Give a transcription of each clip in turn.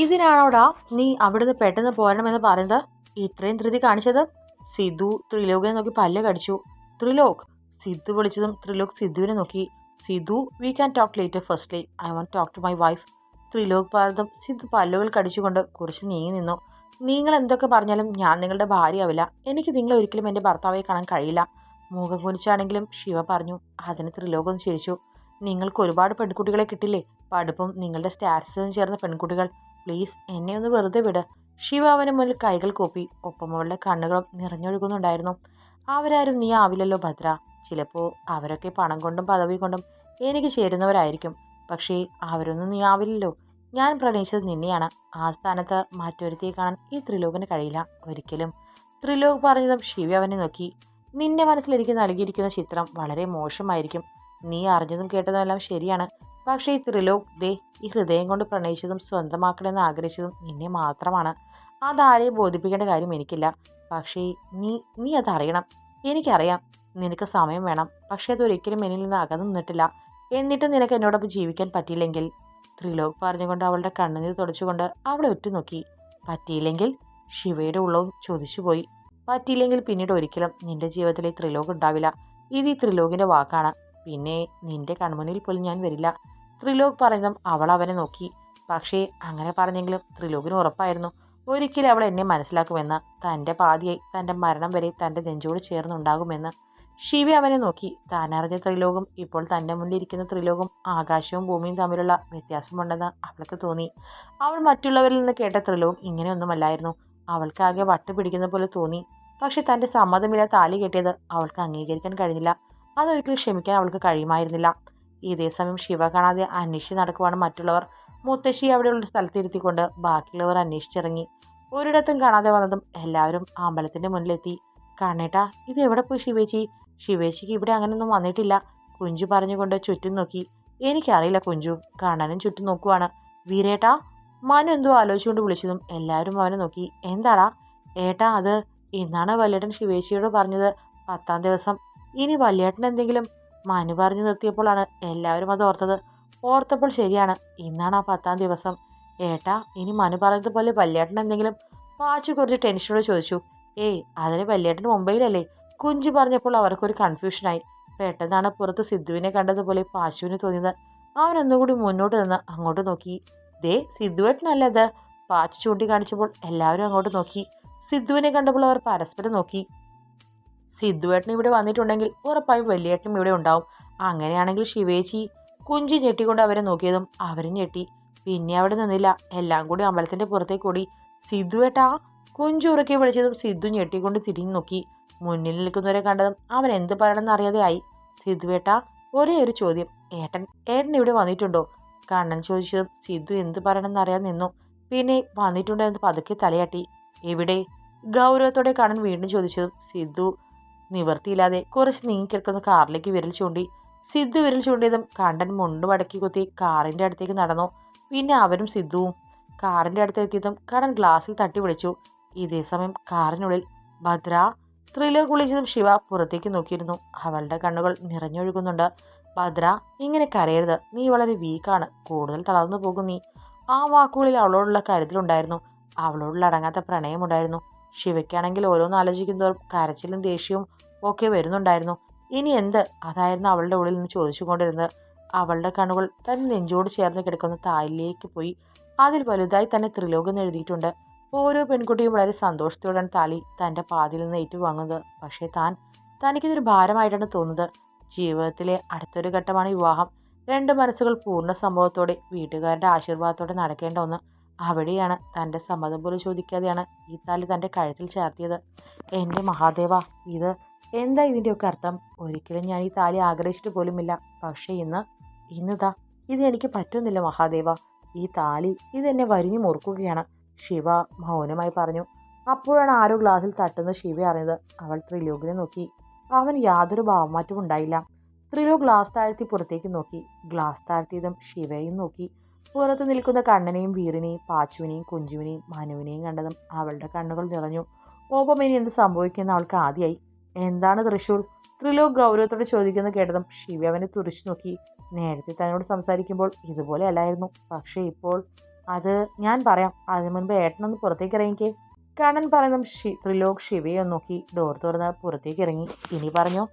ഇതിനാണോടാ നീ അവിടുന്ന് പെട്ടെന്ന് പോരണമെന്ന് പറയുന്നത് ഇത്രയും ധൃതി കാണിച്ചത് സിദ്ധു ത്രിലോകിനെ നോക്കി പല്ല് കടിച്ചു. ത്രിലോക് സിദ്ധു വിളിച്ചതും ത്രിലോക് സിദ്ധുവിനെ നോക്കി. Sidhu we can talk later firstly I want talk to my wife Trilok പറഞ്ഞതും സിദ്ധു പല്ലുകൾ കടിച്ചുകൊണ്ട് കുറച്ച് നീങ്ങി നിന്നു. നിങ്ങൾ എന്തൊക്കെ പറഞ്ഞാലും ഞാൻ നിങ്ങളുടെ ഭാര്യയാവില്ല. എനിക്ക് നിങ്ങളെ ഒരിക്കലും എന്റെ ഭർത്താവായി കാണാൻ കഴിയില്ല. മുഖം കുനിച്ചാണെങ്കിലും ശിവ പറഞ്ഞു. അതിന് ത്രിലോകം ചിരിച്ചു. നിങ്ങൾക്ക് ഒരുപാട് പെൺകുട്ടികളെ കിട്ടില്ലേ? പഠിപ്പും നിങ്ങളുടെ സ്റ്റാറ്റസും ചേർന്ന പെൺകുട്ടികൾ. പ്ലീസ് എന്നെ ഒന്ന് വെറുതെ വിട്. ശിവ അവന് മുന്നിൽ കൈകൾ കൂപ്പി. ഒപ്പം അവളുടെ കണ്ണുകളും നിറഞ്ഞൊഴുകുന്നുണ്ടായിരുന്നു. അവരാരും നീ ആവില്ലല്ലോ ഭദ്ര. ചിലപ്പോൾ അവരൊക്കെ പണം കൊണ്ടും പദവി കൊണ്ടും എനിക്ക് ചേരുന്നവരായിരിക്കും. പക്ഷേ അവരൊന്നും നീ ആവില്ലല്ലോ. ഞാൻ പ്രണയിച്ചത് നിന്നെയാണ്. ആ സ്ഥാനത്ത് മറ്റൊരുത്തിയെ കാണാൻ ഈ ത്രിലോകന് കഴിയില്ല. ഒരിക്കലും. ത്രിലോക് പറഞ്ഞതും ശിവ അവനെ നോക്കി. നിന്റെ മനസ്സിൽ എനിക്ക് നൽകിയിരിക്കുന്ന ചിത്രം വളരെ മോശമായിരിക്കും. നീ അറിഞ്ഞതും കേട്ടതും എല്ലാം ശരിയാണ്. പക്ഷേ ഈ ത്രിലോക് ദേ ഈ ഹൃദയം കൊണ്ട് പ്രണയിച്ചതും സ്വന്തമാക്കണമെന്ന് ആഗ്രഹിച്ചതും നിന്നെ മാത്രമാണ്. അതാരെയും ബോധിപ്പിക്കേണ്ട കാര്യം എനിക്കില്ല. പക്ഷേ നീ നീ അതറിയണം. എനിക്കറിയാം. നിനക്ക് സമയം വേണം. പക്ഷേ അതൊരിക്കലും എന്നിൽ നിന്ന് അകന്നു നിന്നിട്ടില്ല. എന്നിട്ടും നിനക്ക് എന്നോടൊപ്പം ജീവിക്കാൻ പറ്റിയില്ലെങ്കിൽ ത്രിലോക് പറഞ്ഞുകൊണ്ട് അവളുടെ കണ്ണുനീർ തുടച്ചുകൊണ്ട് അവളെ ഒറ്റുനോക്കി പറ്റിയില്ലെങ്കിൽ ശിവയുടെ ഉള്ളവും ചോദിച്ചുപോയി. പറ്റിയില്ലെങ്കിൽ പിന്നീട് ഒരിക്കലും നിന്റെ ജീവിതത്തിൽ ഈ ത്രിലോക് ഉണ്ടാവില്ല. ഇത് ഈ ത്രിലോകിന്റെ വാക്കാണ്. പിന്നെ നിന്റെ കൺമുന്നിൽ പോലും ഞാൻ വരില്ല. ത്രിലോക് പറഞ്ഞതും അവൾ അവനെ നോക്കി. പക്ഷേ അങ്ങനെ പറഞ്ഞെങ്കിലും ത്രിലോകിന് ഉറപ്പായിരുന്നു. ഒരിക്കലും അവൾ എന്നെ മനസ്സിലാക്കുമെന്ന് തന്റെ പാതിയായി തന്റെ മരണം വരെ തന്റെ നെഞ്ചോട് ചേർന്നുണ്ടാകുമെന്ന്. ശിവ അവനെ നോക്കി. താനറിഞ്ഞ ത്രിലോകം ഇപ്പോൾ തന്റെ മുന്നിലിരിക്കുന്ന ത്രിലോകം ആകാശവും ഭൂമിയും തമ്മിലുള്ള വ്യത്യാസമുണ്ടെന്ന് അവൾക്ക് തോന്നി. അവൾ മറ്റുള്ളവരിൽ നിന്ന് കേട്ട ത്രിലോകം ഇങ്ങനെയൊന്നുമല്ലായിരുന്നു. അവൾക്കാകെ വട്ട് പിടിക്കുന്ന പോലെ തോന്നി. പക്ഷെ തന്റെ സമ്മതമില്ല താലി കെട്ടിയത് അവൾക്ക് അംഗീകരിക്കാൻ കഴിഞ്ഞില്ല. അതൊരിക്കലും ക്ഷമിക്കാൻ അവൾക്ക് കഴിയുമായിരുന്നില്ല. ഇതേ സമയം ശിവ കാണാതെ അന്വേഷിച്ച് നടക്കുവാണ് മറ്റുള്ളവർ. മുത്തശ്ശി അവിടെയുള്ള സ്ഥലത്തിരുത്തിക്കൊണ്ട് ബാക്കിയുള്ളവർ അന്വേഷിച്ചിറങ്ങി. ഒരിടത്തും കാണാതെ വന്നതും എല്ലാവരും അമ്പലത്തിന്റെ മുന്നിലെത്തി. കാണേട്ടാ ഇത് എവിടെ പോയി ശിവേച്ചി? ശിവേച്ചിക്ക് ഇവിടെ അങ്ങനെയൊന്നും വന്നിട്ടില്ല. കുഞ്ചു പറഞ്ഞുകൊണ്ട് ചുറ്റും നോക്കി. എനിക്കറിയില്ല കുഞ്ചു. കണ്ണനും ചുറ്റും നോക്കുവാണ്. വീരേട്ടാ മനു എന്തോ ആലോചിച്ചുകൊണ്ട് വിളിച്ചതും എല്ലാവരും അവനെ നോക്കി. എന്താടാ? ഏട്ടാ അത് ഇന്നാണ് വല്ലേട്ടൻ ശിവേച്ചിയോട് പറഞ്ഞത്. പത്താം ദിവസം ഇനി വല്യേട്ടൻ എന്തെങ്കിലും മനു പറഞ്ഞു നിർത്തിയപ്പോഴാണ് എല്ലാവരും അത് ഓർത്തത്. ഓർത്തപ്പോൾ ശരിയാണ് ഇന്നാണ് ആ പത്താം ദിവസം. ഏട്ടാ ഇനി മനു പറഞ്ഞതുപോലെ വല്യേട്ടൻ എന്തെങ്കിലും വാച്ച് കുറച്ച് ടെൻഷനോട് ചോദിച്ചു. ഏയ് അതിന് വല്യേട്ടൻ മുംബൈയിലല്ലേ? കുഞ്ചു പറഞ്ഞപ്പോൾ അവർക്കൊരു കൺഫ്യൂഷനായി. പെട്ടെന്നാണ് പുറത്ത് സിദ്ധുവിനെ കണ്ടതുപോലെ പാശുവിന് തോന്നിയത്. അവൻ ഒന്നുകൂടി മുന്നോട്ട് നിന്ന് അങ്ങോട്ട് നോക്കി. ദേ സിദ്ധുവേട്ടനല്ല അത് പാച്ചു ചൂണ്ടിക്കാണിച്ചപ്പോൾ എല്ലാവരും അങ്ങോട്ട് നോക്കി. സിദ്ധുവിനെ കണ്ടപ്പോൾ അവർ പരസ്പരം നോക്കി. സിദ്ധുവേട്ടൻ ഇവിടെ വന്നിട്ടുണ്ടെങ്കിൽ ഉറപ്പായും വലിയേട്ടനും ഇവിടെ ഉണ്ടാവും. അങ്ങനെയാണെങ്കിൽ ശിവേച്ചി കുഞ്ചി ഞെട്ടിക്കൊണ്ട് അവരെ നോക്കിയതും അവരും ഞെട്ടി. പിന്നെ അവിടെ നിന്നില്ല. എല്ലാം കൂടി അമ്പലത്തിന്റെ പുറത്തേക്ക് ഓടി. സിദ്ധുവേട്ടാ കുഞ്ചു ഉറക്കി വിളിച്ചതും സിദ്ധു ഞെട്ടിക്കൊണ്ട് തിരിഞ്ഞു നോക്കി. മുന്നിൽ നിൽക്കുന്നവരെ കണ്ടതും അവൻ എന്ത് പറയണമെന്ന് അറിയാതെ ആയി. സിദ്ധുവേട്ടാ ഒരേ ഒരു ചോദ്യം. ഏട്ടൻ ഏട്ടൻ ഇവിടെ വന്നിട്ടുണ്ടോ? കണ്ണൻ ചോദിച്ചതും സിദ്ധു എന്ത് പറയണമെന്ന് അറിയാതെ നിന്നു. പിന്നെ വന്നിട്ടുണ്ടോ എന്ന് പതുക്കെ തലയാട്ടി. എവിടെ? ഗൗരവത്തോടെ കണ്ണൻ വീണ്ടും ചോദിച്ചതും സിദ്ധു നിവർത്തിയില്ലാതെ കുറച്ച് നീങ്ങിക്കിടക്കുന്ന കാറിലേക്ക് വിരൽ ചൂണ്ടി. സിദ്ധു വിരൽ ചൂണ്ടിയതും കണ്ടൻ മുണ്ട് മടക്കി കുത്തി കാറിന്റെ അടുത്തേക്ക് നടന്നു. പിന്നെ അവരും സിദ്ധുവും കാറിന്റെ അടുത്തെത്തിയതും കടൻ ഗ്ലാസ്സിൽ തട്ടി വിളിച്ചു. ഇതേ സമയം കാറിനുള്ളിൽ ഭദ്ര ത്രിലോ കുളിച്ചതും ശിവ പുറത്തേക്ക് നോക്കിയിരുന്നു. അവളുടെ കണ്ണുകൾ നിറഞ്ഞൊഴുകുന്നുണ്ട്. ഭദ്ര ഇങ്ങനെ കരയരുത്. നീ വളരെ വീക്കാണ്. കൂടുതൽ തളർന്നു പോകും നീ. ആ വാക്കുകളിൽ അവളോടുള്ള കരുതലുണ്ടായിരുന്നു. അവളോടുള്ള അടങ്ങാത്ത പ്രണയമുണ്ടായിരുന്നു. ശിവയ്ക്കാണെങ്കിൽ ഓരോന്ന് ആലോചിക്കുന്നതോറും കരച്ചിലും ദേഷ്യവും ഒക്കെ വരുന്നുണ്ടായിരുന്നു. ഇനി എന്ത്? അതായിരുന്നു അവളുടെ ഉള്ളിൽ നിന്ന് ചോദിച്ചുകൊണ്ടിരുന്നത്. അവളുടെ കണ്ണുകൾ തന്റെ നെഞ്ചോട് ചേർന്ന് കിടക്കുന്ന താലിലേക്ക് പോയി. അതിൽ വലുതായി തന്നെ ത്രിലോകം എഴുതിയിട്ടുണ്ട്. ഓരോ പെൺകുട്ടിയും വളരെ സന്തോഷത്തോടെയാണ് താലി തന്റെ പാതിയിൽ നിന്ന് ഏറ്റുവാങ്ങുന്നത്. പക്ഷേ താൻ തനിക്കിതൊരു ഭാരമായിട്ടാണ് തോന്നുന്നത്. ജീവിതത്തിലെ അടുത്തൊരു ഘട്ടമാണ് വിവാഹം. രണ്ട് മനസ്സുകൾ പൂർണ സംഭവത്തോടെ വീട്ടുകാരുടെ ആശീർവാദത്തോടെ നടക്കേണ്ട ഒന്ന്. അവിടെയാണ് തന്റെ സമ്മതം പോലും ചോദിക്കാതെയാണ് ഈ താലി തന്റെ കഴുത്തിൽ ചാർത്തിയത്. എന്റെ മഹാദേവ ഇത് എന്താ ഇതിന്റെയൊക്കെ അർത്ഥം? ഒരിക്കലും ഞാൻ ഈ താലി ആഗ്രഹിച്ചിട്ട് പോലുമില്ല. പക്ഷേ ഇന്ന് ഇന്നിതാ ഇത് എനിക്ക് പറ്റുന്നില്ല മഹാദേവ. ഈ താലി ഇതെന്നെ വരിഞ്ഞു മുറുക്കുകയാണ്. ശിവ മൗനമായി പറഞ്ഞു അപ്പോഴാണ് ആരോ ഗ്ലാസ്സിൽ തട്ടുന്ന ശിവ അറിഞ്ഞത്. അവൾ ത്രിലോകിനെ നോക്കി. അവൻ യാതൊരു ഭാവമാറ്റവും ഉണ്ടായില്ല. ത്രിലോക് ഗ്ലാസ് താഴ്ത്തി പുറത്തേക്ക് നോക്കി. ഗ്ലാസ് താഴ്ത്തിയതും ശിവയും നോക്കി. പുറത്ത് നിൽക്കുന്ന കണ്ണനെയും വീറിനെയും പാച്ചുവിനെയും കുഞ്ചുവിനെയും മനുവിനെയും കണ്ടതും അവളുടെ കണ്ണുകൾ നിറഞ്ഞു. ഒപ്പം ഇനി എന്ത് സംഭവിക്കുന്ന അവൾക്ക് ആദ്യമായി എന്താണ് തൃശൂർ ത്രിലോക് ഗൗരവത്തോട് ചോദിക്കുന്നത് കേട്ടതും ശിവ അവനെ തുറിച്ചു നോക്കി. നേരത്തെ തന്നോട് സംസാരിക്കുമ്പോൾ ഇതുപോലെ അല്ലായിരുന്നു. പക്ഷേ ഇപ്പോൾ അത് ഞാൻ പറയാം. അതിനു മുൻപ് ഏട്ടനൊന്ന് പുറത്തേക്ക് ഇറങ്ങിക്കേ. കണ്ണൻ പറയുന്നതും ഷി ത്രിലോക് ശിവയെ നോക്കി. ഡോർ തുറന്ന് പുറത്തേക്ക് ഇറങ്ങി. ഇനി പറഞ്ഞു?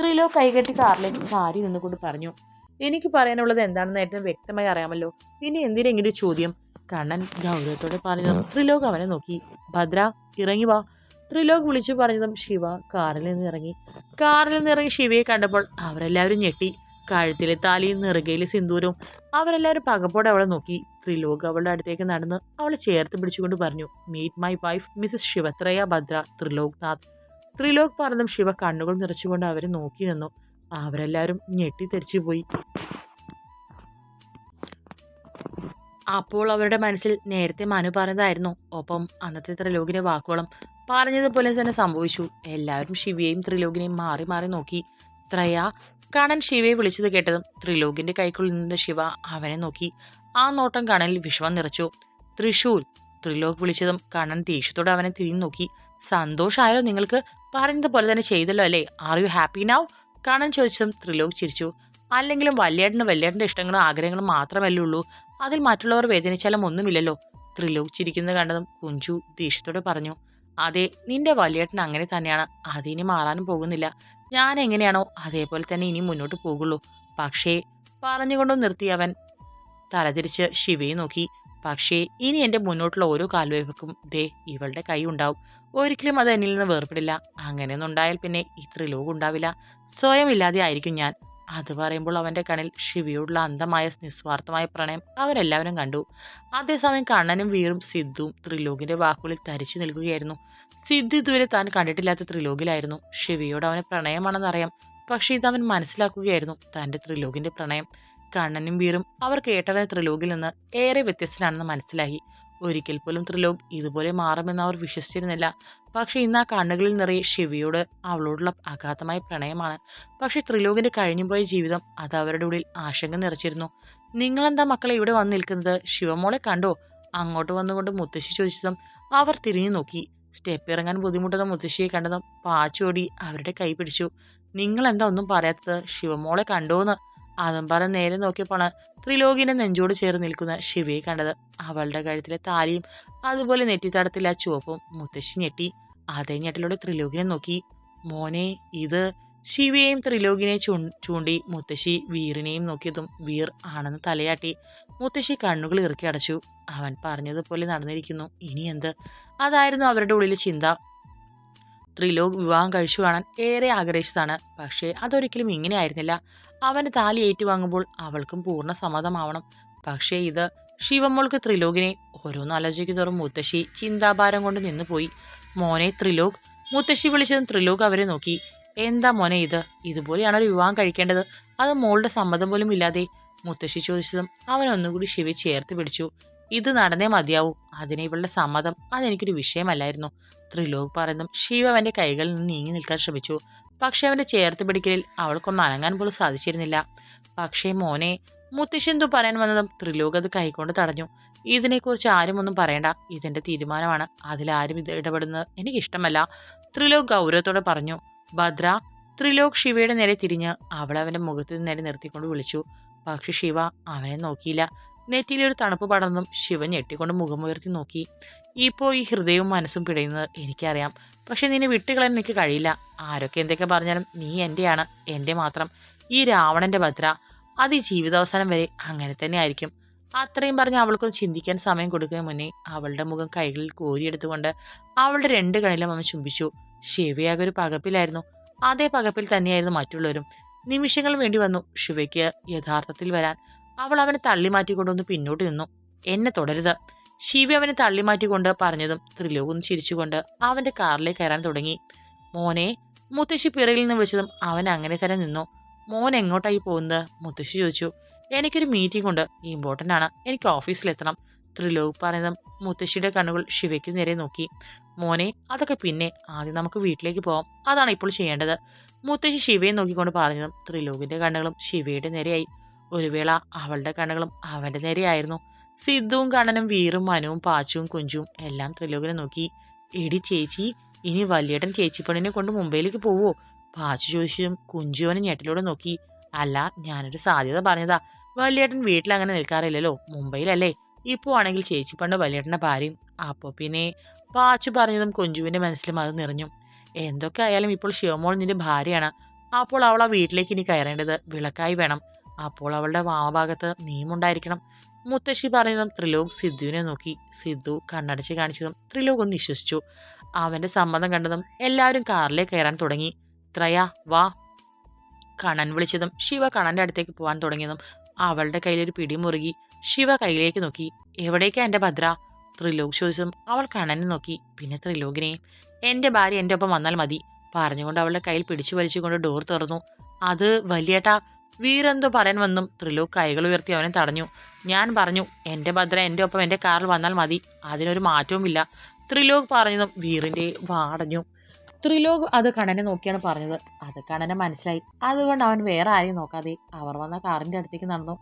ത്രിലോക് കൈകെട്ടി കാറിലേക്ക് ചാരി നിന്നുകൊണ്ട് പറഞ്ഞു. എനിക്ക് പറയാനുള്ളത് എന്താണെന്ന് ഏട്ടന് വ്യക്തമായി അറിയാമല്ലോ. പിന്നെ എന്തിനെങ്കിലും ഒരു ചോദ്യം? കണ്ണൻ ഗൗരവത്തോടെ പറഞ്ഞു ത്രിലോക് അവനെ നോക്കി. ഭദ്ര ഇറങ്ങി വാ. ത്രിലോക് വിളിച്ചു പറഞ്ഞതും ശിവ കാറിൽ നിന്ന് ഇറങ്ങി. കാറിൽ നിന്ന് ഇറങ്ങി ശിവയെ കണ്ടപ്പോൾ അവരെല്ലാവരും ഞെട്ടി. കഴുത്തിലെ താലിയും നെറുകയിലെ സിന്ദൂരവും അവരെല്ലാവരും പകപ്പോടെ അവളെ നോക്കി. ത്രിലോക് അവളുടെ അടുത്തേക്ക് നടന്ന് അവളെ ചേർത്ത് പിടിച്ചുകൊണ്ട് പറഞ്ഞു meet my wife Mrs Shivatraya Bhadra Trilok Nath Trilok പറഞ്ഞതും ശിവ കണ്ണുകൾ നിറച്ചുകൊണ്ട് അവരെ നോക്കി നിന്നു. അവരെല്ലാവരും ഞെട്ടിത്തെറിച്ചു പോയി. അപ്പോൾ അവരുടെ മനസ്സിൽ നേരത്തെ മനു പറഞ്ഞതായിരുന്നു. ഒപ്പം അന്നത്തെ ത്രിലോകിന്റെ വാക്കുകളും പറഞ്ഞതുപോലെ തന്നെ സംഭവിച്ചു. എല്ലാവരും ശിവയെയും ത്രിലോകിനെയും മാറി മാറി നോക്കി. ത്രയ കണൻ ശിവയെ വിളിച്ചത് കേട്ടതും ത്രിലോകിന്റെ കൈക്കുള്ളിൽ നിന്ന് ശിവ അവനെ നോക്കി. ആ നോട്ടം കണനിൽ വിഷമം നിറച്ചു. തൃശൂൽ ത്രിലോക് വിളിച്ചതും കണ്ണൻ ദേഷ്യത്തോടെ അവനെ തിരിഞ്ഞു നോക്കി. സന്തോഷമായാലോ നിങ്ങൾക്ക്. പറഞ്ഞതുപോലെ തന്നെ ചെയ്തല്ലോ അല്ലേ? Are you happy now Kannan ചോദിച്ചതും ത്രിലോക് ചിരിച്ചു. അല്ലെങ്കിലും വല്യേട്ടന് വല്യേട്ടന്റെ ഇഷ്ടങ്ങളും ആഗ്രഹങ്ങളും മാത്രമല്ലേ ഉള്ളൂ. അതിൽ മറ്റുള്ളവർ വേദനിച്ചാലും ഒന്നുമില്ലല്ലോ. ത്രിലോക് ചിരിക്കുന്നത് കണ്ടതും കുഞ്ചു ദേഷ്യത്തോടെ പറഞ്ഞു. അതെ നിന്റെ വലിയേട്ടൻ അങ്ങനെ തന്നെയാണ്. അതിനി മാറാനും പോകുന്നില്ല. ഞാൻ എങ്ങനെയാണോ അതേപോലെ തന്നെ ഇനി മുന്നോട്ട് പോകുള്ളൂ. പക്ഷേ പറഞ്ഞുകൊണ്ടു നിർത്തി അവൻ തലതിരിച്ച് ശിവയെ നോക്കി. പക്ഷേ ഇനി എന്റെ മുന്നോട്ടുള്ള ഓരോ കാൽവയ്പക്കും ദേ ഇവളുടെ കൈ ഉണ്ടാവും. ഒരിക്കലും അത് എന്നിൽ നിന്ന് വേർപെടില്ല. അങ്ങനെയൊന്നും ഉണ്ടായാൽ പിന്നെ ഇത്ര ലോകം ഉണ്ടാവില്ല സ്വയം ഇല്ലാതെ ആയിരിക്കും ഞാൻ. അത് പറയുമ്പോൾ അവന്റെ കണ്ണിൽ ശിവയോടുള്ള അന്ധമായ നിസ്വാർത്ഥമായ പ്രണയം അവരെല്ലാവരും കണ്ടു. അതേസമയം കണ്ണനും വീറും സിദ്ധുവും ത്രിലോകിന്റെ വാക്കുകളിൽ തരിച്ചു നിൽക്കുകയായിരുന്നു. സിദ്ധു ഇതുവരെ താൻ കണ്ടിട്ടില്ലാത്ത ത്രിലോകിലായിരുന്നു. ശിവയോട് അവന് പ്രണയമാണെന്നറിയാം. പക്ഷേ ഇത് അവൻ മനസ്സിലാക്കുകയായിരുന്നു തന്റെ ത്രിലോകിന്റെ പ്രണയം. കണ്ണനും വീറും അവർ കേട്ടറിയ ത്രിലോകിൽ നിന്ന് ഏറെ വ്യത്യസ്തനാണെന്ന് മനസ്സിലായി. ഒരിക്കൽ പോലും ത്രിലോക് ഇതുപോലെ മാറുമെന്ന് അവർ വിശ്വസിച്ചിരുന്നില്ല. പക്ഷേ ഇന്ന് ആ കണ്ണുകളിൽ നിറയെ ശിവയോട് അവളോടുള്ള അഗാധമായ പ്രണയമാണ്. പക്ഷേ ത്രിലോകിന്റെ കഴിഞ്ഞുപോയ ജീവിതം അത് അവരുടെ ഉള്ളിൽ ആശങ്ക നിറച്ചിരുന്നു. നിങ്ങളെന്താ മക്കളെ ഇവിടെ വന്നു നിൽക്കുന്നത്? ശിവമോളെ കണ്ടോ? അങ്ങോട്ട് വന്നുകൊണ്ട് മുത്തശ്ശി ചോദിച്ചതും അവർ തിരിഞ്ഞു നോക്കി. സ്റ്റെപ്പ് ഇറങ്ങാൻ ബുദ്ധിമുട്ടുന്ന മുത്തശ്ശിയെ കണ്ടതും പാച്ചോടി അവരുടെ കൈ പിടിച്ചു. നിങ്ങളെന്താ ഒന്നും പറയാത്തത്? ശിവമോളെ കണ്ടോന്ന് അതും നേരെ നോക്കിയപ്പോഴാണ് ത്രിലോകിന്റെ നെഞ്ചോട് ചേർന്ന് നിൽക്കുന്ന ശിവയെ കണ്ടത്. അവളുടെ കഴുത്തിലെ താലിയും അതുപോലെ നെറ്റിത്തടത്തിലെ ആ ചുവപ്പും മുത്തശ്ശി ഞെട്ടി. അതേ ഞെട്ടലോടെ ത്രിലോകിനെ നോക്കി. മോനെ ഇത് ശിവയെയും ത്രിലോകിനെ ചൂണ്ടി മുത്തശ്ശി വീറിനെയും നോക്കിയതും വീർ ആണെന്ന് തലയാട്ടി മുത്തശ്ശി കണ്ണുകൾ ഇറുക്കി അടച്ചു. അവൻ പറഞ്ഞതുപോലെ നടന്നിരിക്കുന്നു. ഇനി എന്ത്? അതായിരുന്നു അവരുടെ ഉള്ളിലെ ചിന്ത. ത്രിലോക് വിവാഹം കഴിച്ചു കാണാൻ ഏറെ ആഗ്രഹിച്ചതാണ്. പക്ഷേ അതൊരിക്കലും ഇങ്ങനെ ആയിരുന്നില്ല. അവന് താലി ഏറ്റുവാങ്ങുമ്പോൾ അവൾക്കും പൂർണ സമ്മതമാവണം. പക്ഷേ ഇത് ശിവമോൾക്ക് ത്രിലോകിനെ ഓരോന്ന് ആലോചിക്കുന്നതോറും മുത്തശ്ശി ചിന്താഭാരം കൊണ്ട് നിന്നുപോയി മോനെ ത്രിലോക് മുത്തശ്ശി വിളിച്ചതും ത്രിലോക് അവരെ നോക്കി. എന്താ മോനെ ഇത്? ഇതുപോലെയാണ് ഒരു വിവാഹം കഴിക്കേണ്ടത്? അത് മോളുടെ സമ്മതം പോലും ഇല്ലാതെ. മുത്തശ്ശി ചോദിച്ചതും അവൻ ഒന്നുകൂടി ശിവ ചേർത്ത് പിടിച്ചു. ഇത് നടന്നേ മതിയാവൂ. അതിനെ ഇവളുടെ സമ്മതം. അതെനിക്കൊരു വിഷയമല്ലായിരുന്നു. ത്രിലോക് പറയുന്നു ശിവ അവന്റെ കൈകളിൽ നിന്ന് നീങ്ങി നിൽക്കാൻ ശ്രമിച്ചു. പക്ഷെ അവന്റെ ചേർത്ത് പിടിക്കലിൽ അവൾക്കൊന്ന് അനങ്ങാൻ പോലും സാധിച്ചിരുന്നില്ല. പക്ഷേ മോനെ മുത്തശ്ശന്തു പറയാൻ വന്നതും ത്രിലോക് അത് കൈകൊണ്ട് തടഞ്ഞു. ഇതിനെക്കുറിച്ച് ആരും ഒന്നും പറയണ്ട. ഇതെന്റെ തീരുമാനമാണ്. അതിലാരും ഇത് ഇടപെടുന്നത് എനിക്കിഷ്ടമല്ല. ത്രിലോക് ഗൗരവത്തോടെ പറഞ്ഞു ഭദ്ര ത്രിലോക് ശിവയുടെ നേരെ തിരിഞ്ഞ് അവൾ അവന്റെ മുഖത്തിന് നേരെ നിർത്തിക്കൊണ്ട് വിളിച്ചു. പക്ഷെ ശിവ അവനെ നോക്കിയില്ല. നെറ്റിയിലൊരു തണുപ്പ് പടർന്നും ശിവൻ ഞെട്ടിക്കൊണ്ട് മുഖമുയർത്തി നോക്കി. ഇപ്പോൾ ഈ ഹൃദയവും മനസ്സും പിടയുന്നത് എനിക്കറിയാം. പക്ഷെ നിന്നെ വിട്ടുകളയാൻ എനിക്ക് കഴിയില്ല. ആരൊക്കെ എന്തൊക്കെ പറഞ്ഞാലും നീ എന്റെയാണ് എന്റെ മാത്രം. ഈ രാവണന്റെ ഭദ്ര. അത് ഈ ജീവിതാവസാനം വരെ അങ്ങനെ തന്നെ ആയിരിക്കും. അത്രയും പറഞ്ഞ് അവൾക്കൊന്ന് ചിന്തിക്കാൻ സമയം കൊടുക്കുന്നതിന് മുന്നേ അവളുടെ മുഖം കൈകളിൽ കോരിയെടുത്തുകൊണ്ട് അവളുടെ രണ്ട് കണിലും അവൻ ചുംബിച്ചു. ശിവയാകെ ഒരു പകപ്പിലായിരുന്നു. അതേ പകപ്പിൽ തന്നെയായിരുന്നു മറ്റുള്ളവരും. നിമിഷങ്ങൾ വേണ്ടി വന്നു ശിവയ്ക്ക് യഥാർത്ഥത്തിൽ വരാൻ. അവൾ അവനെ തള്ളി മാറ്റിക്കൊണ്ടൊന്ന് പിന്നോട്ട് നിന്നു. എന്നെ തുടരുത്. ശിവ അവനെ തള്ളിമാറ്റിക്കൊണ്ട് പറഞ്ഞതും ത്രിലോകം ചിരിച്ചുകൊണ്ട് അവന്റെ കാറിലേക്ക് കയറാൻ തുടങ്ങി. മോനെ മുത്തശ്ശി പിറകിൽ നിന്ന് വിളിച്ചതും അവൻ അങ്ങനെ തന്നെ നിന്നു. മോൻ എങ്ങോട്ടായി പോകുന്നത്? മുത്തശ്ശി ചോദിച്ചു. എനിക്കൊരു മീറ്റിംഗ് ഉണ്ട്. ഇമ്പോർട്ടന്റ് ആണ്. എനിക്ക് ഓഫീസിലെത്തണം. ത്രിലോക് പറഞ്ഞതും മുത്തശ്ശിയുടെ കണ്ണുകൾ ശിവയ്ക്ക് നേരെ നോക്കി. മോനെ അതൊക്കെ പിന്നെ ആദ്യം നമുക്ക് വീട്ടിലേക്ക് പോവാം. അതാണ് ഇപ്പോൾ ചെയ്യേണ്ടത്. മുത്തശ്ശി ശിവയെ നോക്കിക്കൊണ്ട് പറഞ്ഞതും ത്രിലോകിന്റെ കണ്ണുകളും ശിവയുടെ നേരെയായി. ഒരു വേള അവളുടെ കണ്ണുകളും അവന്റെ നേരെയായിരുന്നു. സിദ്ധുവും കണ്ണനും വീറും മനുവും പാച്ചുവും കുഞ്ചും എല്ലാം ത്രിലോകനെ നോക്കി. എടി ചേച്ചി ഇനി വലിയേട്ടൻ ചേച്ചിപ്പണിനെ കൊണ്ട് മുംബൈയിലേക്ക് പോവോ? പാച്ചു ചോദിച്ചും കുഞ്ചുവനെ ഞെട്ടിലൂടെ നോക്കി. അല്ല ഞാനൊരു സാധ്യത പറഞ്ഞതാ. വലിയേട്ടൻ വീട്ടിൽ അങ്ങനെ നിൽക്കാറില്ലല്ലോ മുംബൈയിലല്ലേ. ഇപ്പോൾ ആണെങ്കിൽ ചേച്ചി പണ്ട് വലിയേട്ടന്റെ ഭാര്യയും. അപ്പോൾ പിന്നെ പാച്ചു പറഞ്ഞതും കുഞ്ചുവിന്റെ മനസ്സിലും അത് നിറഞ്ഞു. എന്തൊക്കെ ആയാലും ഇപ്പോൾ ശിവമോൾ നിന്റെ ഭാര്യയാണ്. അപ്പോൾ അവൾ ആ വീട്ടിലേക്ക് ഇനി കയറേണ്ടത് വിളക്കായി വേണം. അപ്പോൾ അവളുടെ വാമഭാഗത്ത് നീമുണ്ടായിരിക്കണം മുത്തശ്ശി പറയുന്നതും ത്രിലോക് സിദ്ധുവിനെ നോക്കി. സിദ്ധു കണ്ണടച്ച് കാണിച്ചതും ത്രിലോക് ഒന്ന് വിശ്വസിച്ചു. അവന്റെ സമ്മതം കണ്ടതും എല്ലാവരും കാറിലേ കയറാൻ തുടങ്ങി. ത്രയ വാ. കണൻ വിളിച്ചതും ശിവ കണ്ണന്റെ അടുത്തേക്ക് പോകാൻ തുടങ്ങിയതും അവളുടെ കയ്യിലൊരു പിടി മുറുകി ശിവ കയ്യിലേക്ക് നോക്കി. എവിടേക്കാ എന്റെ ഭദ്ര? ത്രിലോക് ചോദിച്ചതും അവൾ കണനെ നോക്കി. പിന്നെ ത്രിലോകിനെ എന്റെ ഭാര്യ എന്റെ ഒപ്പം വന്നാൽ മതി. പറഞ്ഞുകൊണ്ട് അവളുടെ കയ്യിൽ പിടിച്ചു വലിച്ചുകൊണ്ട് ഡോർ തുറന്നു. അത് വലിയേട്ടാ വീരെന്തോ പറയാൻ വന്നും. ത്രിലോക് കൈകൾ ഉയർത്തി അവനെ തടഞ്ഞു. ഞാൻ പറഞ്ഞു എന്റെ ഭദ്ര എന്റെ ഒപ്പം എന്റെ കാറിൽ വന്നാൽ മതി. അതിനൊരു മാറ്റവുമില്ല. ത്രിലോക് പറഞ്ഞതും വീറിന്റെ വാടഞ്ഞു. ത്രിലോക് അത് കണ്ണനെ നോക്കിയാണ് പറഞ്ഞത്. അത് കണ്ണനെ മനസ്സിലായി. അതുകൊണ്ട് അവൻ വേറെ ആരെയും നോക്കാതെ അവർ വന്ന കാറിന്റെ അടുത്തേക്ക് നടന്നു.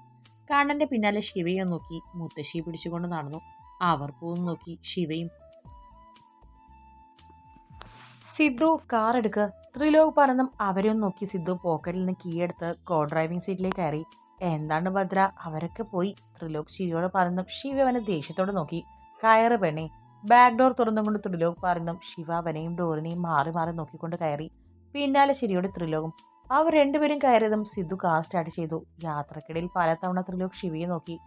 കണ്ണന്റെ പിന്നാലെ ശിവയെ നോക്കി മുത്തശ്ശി പിടിച്ചുകൊണ്ട് നടന്നു. അവർ പോകുന്നു നോക്കി ശിവയും. സിദ്ധു കാർ എടുക്കുക ത്രിലോക് പറഞ്ഞതും അവരെ നോക്കി സിദ്ധു പോക്കറ്റിൽ നിന്ന് കീ എടുത്ത് കോ ഡ്രൈവിംഗ് സീറ്റിലേക്ക് കയറി. എന്താണ് ഭദ്ര? അവരൊക്കെ പോയി. ത്രിലോക് ശിവയോട് പറഞ്ഞു ശിവ അവനെ ദേഷ്യത്തോടെ നോക്കി. കയറ് പെണ്ണെ. ബാക്ക് ഡോർ തുറന്നുകൊണ്ട് ത്രിലോക് പറഞ്ഞു ശിവ അവനെയും ഡോറിനെയും മാറി മാറി നോക്കിക്കൊണ്ട് കയറി. പിന്നാലെ ശരിയോട് ത്രിലോകും. അവർ രണ്ടുപേരും കയറിയതും സിദ്ധു കാർ സ്റ്റാർട്ട് ചെയ്തു. യാത്രക്കിടയിൽ പലതവണ ത്രിലോക് ശിവയെ നോക്കി.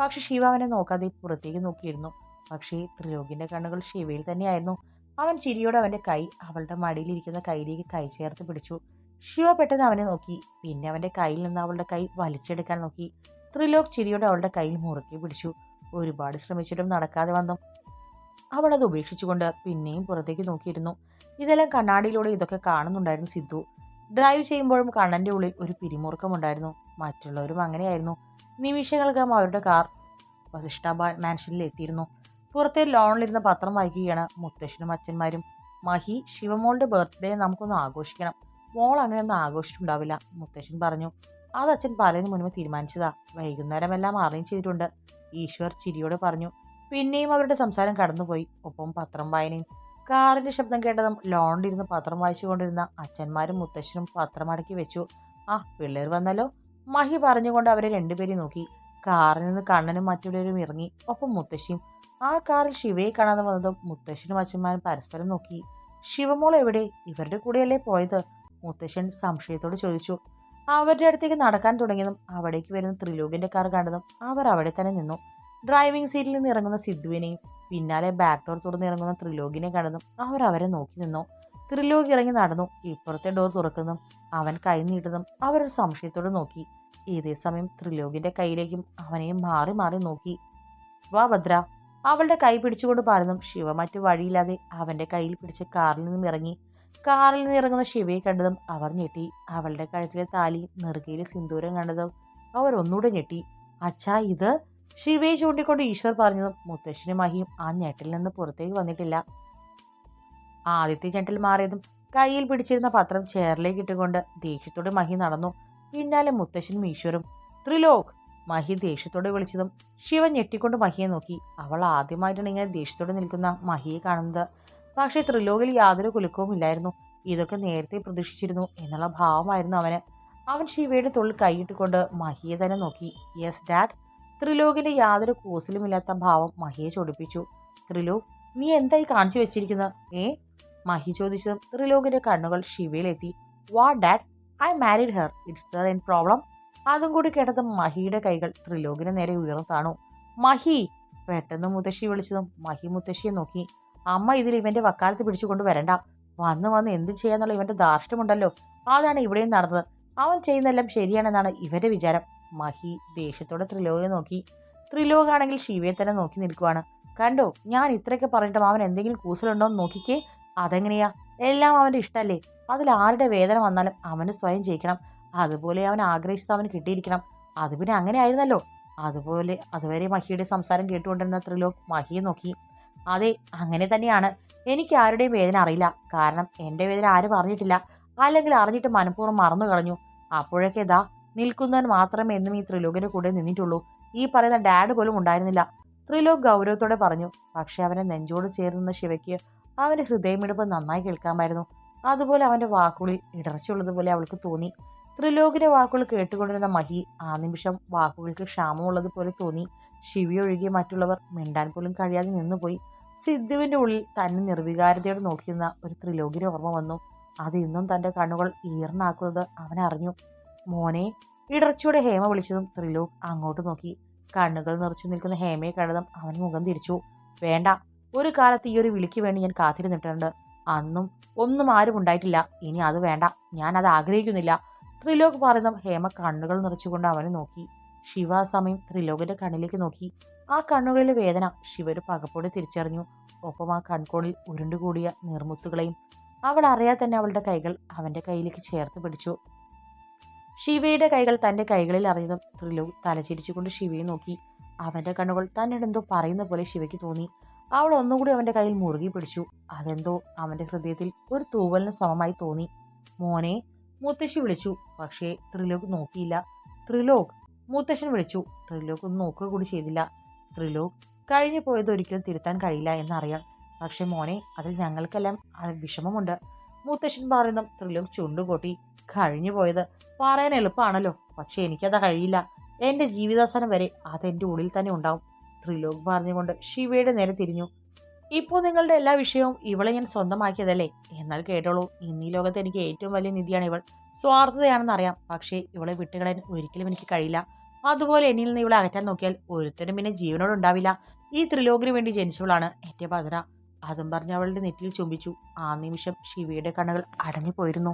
പക്ഷെ ശിവ അവനെ നോക്കാതെ പുറത്തേക്ക് നോക്കിയിരുന്നു. പക്ഷേ ത്രിലോകിന്റെ കണ്ണുകൾ ശിവയിൽ തന്നെയായിരുന്നു. അവൻ ചിരിയോടെ അവന്റെ കൈ അവളുടെ മടിയിലിരിക്കുന്ന കൈയിലേക്ക് കൈ ചേർത്ത് പിടിച്ചു. ശിവ പെട്ടെന്ന് അവനെ നോക്കി. പിന്നെ അവന്റെ കയ്യിൽ നിന്ന് അവളുടെ കൈ വലിച്ചെടുക്കാൻ നോക്കി. ത്രിലോക് ചിരിയോടെ അവളുടെ കയ്യിൽ മുറുക്കി പിടിച്ചു. ഒരുപാട് ശ്രമിച്ചിട്ടും നടക്കാതെ വന്നു. അവൾ അത് ഉപേക്ഷിച്ചുകൊണ്ട് പിന്നെയും പുറത്തേക്ക് നോക്കിയിരുന്നു. ഇതെല്ലാം കണ്ണാടിയിലൂടെ ഇതൊക്കെ കാണുന്നുണ്ടായിരുന്നു സിദ്ധു. ഡ്രൈവ് ചെയ്യുമ്പോഴും കണ്ണന്റെ ഉള്ളിൽ ഒരു പിരിമുറുക്കമുണ്ടായിരുന്നു മറ്റുള്ളവരും അങ്ങനെയായിരുന്നു. നിമിഷങ്ങൾക്കും അവരുടെ കാർ വസിഷ്ഠ മാൻഷനിൽ എത്തിയിരുന്നു. പുറത്തെ ലോണിലിരുന്ന പത്രം വായിക്കുകയാണ് മുത്തശ്ശനും അച്ഛന്മാരും. മഹി ശിവമോളുടെ ബർത്ത്ഡേ നമുക്കൊന്ന് ആഘോഷിക്കണം. മോൾ അങ്ങനെയൊന്നും ആഘോഷിച്ചിട്ടുണ്ടാവില്ല. മുത്തശ്ശൻ പറഞ്ഞു അത് അച്ഛൻ പലതിനു മുൻപ് തീരുമാനിച്ചതാ. വൈകുന്നേരം എല്ലാം അറേഞ്ച് ചെയ്തിട്ടുണ്ട്. ഈശ്വർ ചിരിയോട് പറഞ്ഞു പിന്നെയും അവരുടെ സംസാരം കടന്നുപോയി. ഒപ്പം പത്രം വായനയും. കാറിന്റെ ശബ്ദം കേട്ടതും ലോണിലിരുന്ന് പത്രം വായിച്ചുകൊണ്ടിരുന്ന അച്ഛന്മാരും മുത്തശ്ശനും പത്രം അടക്കി വെച്ചു. ആ പിള്ളേർ വന്നല്ലോ. മഹി പറഞ്ഞുകൊണ്ട് അവരെ രണ്ടുപേരെയും നോക്കി. കാറിൽ നിന്ന് കണ്ണനും മറ്റുള്ളവരും ഇറങ്ങി. ഒപ്പം മുത്തശ്ശിയും. ആ കാറിൽ ശിവയെ കാണാതെ വന്നതും മുത്തശ്ശനും അച്ഛന്മാരും പരസ്പരം നോക്കി. ശിവമോൾ എവിടെ? ഇവരുടെ കൂടെയല്ലേ പോയത്? മുത്തശ്ശൻ സംശയത്തോട് ചോദിച്ചു. അവരുടെ അടുത്തേക്ക് നടക്കാൻ തുടങ്ങിയതും അവിടേക്ക് വരുന്ന ത്രിലോകിന്റെ കാർ കണ്ടതും അവർ അവിടെ തന്നെ നിന്നു. ഡ്രൈവിംഗ് സീറ്റിൽ നിന്ന് ഇറങ്ങുന്ന സിദ്ധുവിനെയും പിന്നാലെ ബാക്ക് ഡോർ തുറന്നിറങ്ങുന്ന ത്രിലോകിനെ കണ്ടതും അവർ അവരെ നോക്കി നിന്നു. ത്രിലോക് ഇറങ്ങി നടന്നു. ഇപ്പുറത്തെ ഡോർ തുറക്കുന്നതും അവൻ കൈ നീട്ടുന്നതും അവരൊരു സംശയത്തോടെ നോക്കി. ഇതേ സമയം ത്രിലോകിന്റെ കയ്യിലേക്കും അവനെയും മാറി മാറി നോക്കി. വാ ഭദ്ര. അവളുടെ കൈ പിടിച്ചുകൊണ്ട് പറഞ്ഞതും ശിവ മറ്റു വഴിയില്ലാതെ അവന്റെ കയ്യിൽ പിടിച്ച കാറിൽ നിന്നും ഇറങ്ങി കാറിൽ നിന്ന് ഇറങ്ങുന്ന ശിവയെ കണ്ടതും അവർ ഞെട്ടി. അവളുടെ കഴുത്തിലെ താലി നെറുകയിലെ സിന്ദൂരം കണ്ടതും അവർ ഒന്നുകൂടെ ഞെട്ടി. അച്ഛാ ഇത്? ശിവയെ ചൂണ്ടിക്കൊണ്ട് ഈശ്വർ പറഞ്ഞതും മുത്തശ്ശനും മഹിയും ആ ഞെട്ടിൽ നിന്ന് പുറത്തേക്ക് വന്നിട്ടില്ല. ആദ്യത്തെ ഞെട്ടിൽ മാറിയതും കയ്യിൽ പിടിച്ചിരുന്ന പത്രം ചെയറിലേക്ക് ഇട്ടുകൊണ്ട് ദേഷ്യത്തോടെ മഹി നടന്നു. പിന്നാലെ മുത്തശ്ശനും ഈശ്വരും. ത്രിലോക്! മഹി ദേഷ്യത്തോടെ വിളിച്ചതും ശിവൻ ഞെട്ടിക്കൊണ്ട് മഹിയെ നോക്കി. അവൾ ആദ്യമായിട്ടാണ് ഇങ്ങനെ ദേഷ്യത്തോടെ നിൽക്കുന്ന മഹിയെ കാണുന്നത്. പക്ഷേ ത്രിലോകിൽ യാതൊരു കുലുക്കവും ഇല്ലായിരുന്നു. ഇതൊക്കെ നേരത്തെ പ്രതീക്ഷിച്ചിരുന്നു എന്നുള്ള ഭാവമായിരുന്നു അവന്. അവൻ ശിവയുടെ തൊഴിൽ കൈയിട്ടുകൊണ്ട് മഹിയെ തന്നെ നോക്കി. യെസ് ഡാഡ് ത്രിലോകിന്റെ യാതൊരു കൂസലുമില്ലാത്ത ഭാവം മഹിയെ ചൊടിപ്പിച്ചു. ത്രിലോക് നീ എന്തായി കാണിച്ചു വെച്ചിരിക്കുന്നത് ഏ? മഹി ചോദിച്ചതും ത്രിലോകിന്റെ കണ്ണുകൾ ശിവയിലെത്തി. വാ dad I married her it's the N problem അതും കൂടി കേട്ടതും മഹിയുടെ കൈകൾ ത്രിലോകിന് നേരെ ഉയർന്നു താണു. മഹി! പെട്ടെന്ന് മുത്തശ്ശി വിളിച്ചതും മഹി മുത്തശ്ശിയെ നോക്കി. അമ്മ ഇതിൽ ഇവന്റെ വക്കാലത്ത് പിടിച്ചുകൊണ്ട് വരണ്ട. വന്ന് വന്ന് എന്ത് ചെയ്യാന്നുള്ള ഇവന്റെ ധാർഷ്ട്യമുണ്ടല്ലോ. അതാണ് ഇവിടെയും നടന്നത്. അവൻ ചെയ്യുന്നതെല്ലാം ശരിയാണെന്നാണ് ഇവന്റെ വിചാരം. മഹി ദേഷ്യത്തോടെ ത്രിലോകയെ നോക്കി. ത്രിലോകാണെങ്കിൽ ശിവയെ തന്നെ നോക്കി നിൽക്കുവാണ്. കണ്ടോ ഞാൻ ഇത്രയൊക്കെ പറഞ്ഞിട്ടും അവൻ എന്തെങ്കിലും കൂസലുണ്ടോ എന്ന് നോക്കിക്കേ. അതെങ്ങനെയാ? എല്ലാം അവന്റെ ഇഷ്ടമല്ലേ അതിൽ ആരുടെ വേദന വന്നാലും അവന് സ്വയം ജയിക്കണം. അതുപോലെ അവൻ ആഗ്രഹിച്ചത് അവന് കിട്ടിയിരിക്കണം. അത് പിന്നെ അങ്ങനെ ആയിരുന്നല്ലോ. അതുപോലെ അതുവരെ മഹിയുടെ സംസാരം കേട്ടുകൊണ്ടിരുന്ന ത്രിലോക് മഹിയെ നോക്കി. അതെ അങ്ങനെ തന്നെയാണ്. എനിക്ക് ആരുടെയും വേദന അറിയില്ല. കാരണം എന്റെ വേദന ആരും അറിഞ്ഞിട്ടില്ല. അല്ലെങ്കിൽ അറിഞ്ഞിട്ട് മനഃപൂർവം മറന്നു കളഞ്ഞു. അപ്പോഴൊക്കെ ഇതാ നിൽക്കുന്നവൻ മാത്രമേ എന്നും ഈ ത്രിലോകിന്റെ കൂടെ നിന്നിട്ടുള്ളൂ. ഈ പറയുന്ന ഡാഡ് പോലും ഉണ്ടായിരുന്നില്ല. ത്രിലോക് ഗൗരവത്തോടെ പറഞ്ഞു പക്ഷേ അവനെ നെഞ്ചോട് ചേർന്ന ശിവയ്ക്ക് അവന്റെ ഹൃദയമിടിപ്പ് നന്നായി കേൾക്കാമായിരുന്നു. അതുപോലെ അവന്റെ വാക്കുകളിൽ ഇടർച്ചയുള്ളതുപോലെ അവൾക്ക് തോന്നി. ത്രിലോകിന്റെ വാക്കുകൾ കേട്ടുകൊണ്ടിരുന്ന മഹി ആ നിമിഷം വാക്കുകൾക്ക് ക്ഷാമമുള്ളതുപോലെ തോന്നി. ശിവി ഒഴികെ മറ്റുള്ളവർ മിണ്ടാൻ പോലും കഴിയാതെ നിന്നുപോയി. സിദ്ധുവിന്റെ ഉള്ളിൽ തന്നെ നിർവികാരതയോടെ നോക്കിയിരുന്ന ഒരു ത്രിലോകിന്റെ ഓർമ്മ വന്നു. അത് ഇന്നും തന്റെ കണ്ണുകൾ ഈർണാക്കുന്നത് അവൻ അറിഞ്ഞു. മോനെ ഇടർച്ചയുടെ ഹേമ വിളിച്ചതും ത്രിലോക് അങ്ങോട്ട് നോക്കി. കണ്ണുകൾ നിറച്ചു നിൽക്കുന്ന ഹേമയെ കണ്ടതും അവൻ മുഖം തിരിച്ചു. വേണ്ട ഒരു കാലത്ത് ഈ ഒരു വിളിക്ക് വേണ്ടി ഞാൻ കാത്തിരുന്നിട്ടുണ്ട്. അന്നും ഒന്നും ആരും ഉണ്ടായിട്ടില്ല. ഇനി അത് വേണ്ട. ഞാൻ അത് ആഗ്രഹിക്കുന്നില്ല. ത്രിലോക് പറയുന്ന ഹേമ കണ്ണുകൾ നിറച്ചുകൊണ്ട് അവനെ നോക്കി. ശിവ ആ സമയം ത്രിലോകിന്റെ കണ്ണിലേക്ക് നോക്കി. ആ കണ്ണുകളിലെ വേദന ശിവരു പകപ്പോടെ തിരിച്ചറിഞ്ഞു. ഒപ്പം ആ കൺകോണിൽ ഉരുണ്ടുകൂടിയ നീർമുത്തുകളെയും അവൾ അറിയാതെ തന്നെ അവളുടെ കൈകൾ അവന്റെ കയ്യിലേക്ക് ചേർത്ത് പിടിച്ചു. ശിവയുടെ കൈകൾ തന്റെ കൈകളിൽ അറിഞ്ഞതും ത്രിലു തലചിരിച്ചുകൊണ്ട് ശിവയെ നോക്കി. അവന്റെ കണ്ണുകൾ തന്നെന്തോ പറയുന്ന പോലെ ശിവയ്ക്ക് തോന്നി. അവൾ ഒന്നുകൂടി അവന്റെ കയ്യിൽ മുറുകി പിടിച്ചു. അതെന്തോ അവന്റെ ഹൃദയത്തിൽ ഒരു തൂവലിന് സമമായി തോന്നി. മോനെ മുത്തശ്ശി വിളിച്ചു. പക്ഷേ ത്രിലോക് നോക്കിയില്ല. ത്രിലോക് മുത്തശ്ശൻ വിളിച്ചു. ത്രിലോക് ഒന്ന് നോക്കുക കൂടി ചെയ്തില്ല. ത്രിലോക് കഴിഞ്ഞു പോയത് ഒരിക്കലും തിരുത്താൻ കഴിയില്ല എന്നറിയാം. പക്ഷെ മോനെ അതിൽ ഞങ്ങൾക്കെല്ലാം വിഷമമുണ്ട്. മുത്തശ്ശൻ പറയുന്നതും ത്രിലോക് ചുണ്ടുകൊട്ടി കഴിഞ്ഞു പോയത് പറയാൻ എളുപ്പമാണല്ലോ പക്ഷെ എനിക്കത് കഴിയില്ല. എന്റെ ജീവിതാസനം വരെ അതെന്റെ ഉള്ളിൽ തന്നെ ഉണ്ടാവും. ത്രിലോക് പറഞ്ഞുകൊണ്ട് ശിവയുടെ നേരെ തിരിഞ്ഞു. ഇപ്പോൾ നിങ്ങളുടെ എല്ലാ വിഷയവും ഇവളെ ഞാൻ സ്വന്തമാക്കിയതല്ലേ? എന്നാൽ കേട്ടോളൂ ഇന്നീ ലോകത്ത് എനിക്ക് ഏറ്റവും വലിയ നിധിയാണ് ഇവൾ. സ്വാർത്ഥതയാണെന്നറിയാം പക്ഷേ ഇവളെ വിട്ടുകളയാൻ ഒരിക്കലും എനിക്ക് കഴിയില്ല. അതുപോലെ എന്നിൽ നിന്ന് ഇവളെ അകറ്റാൻ നോക്കിയാൽ ഒരുത്തരും പിന്നെ ജീവനോട് ഉണ്ടാവില്ല. ഈ ത്രിലോകിന് വേണ്ടി ജനിച്ചവളാണ് എന്റെ ഭദ്ര അതും പറഞ്ഞ് അവളുടെ നെറ്റിയിൽ ചുംബിച്ചു. ആ നിമിഷം ശിവയുടെ കണ്ണുകൾ അടഞ്ഞു പോയിരുന്നു.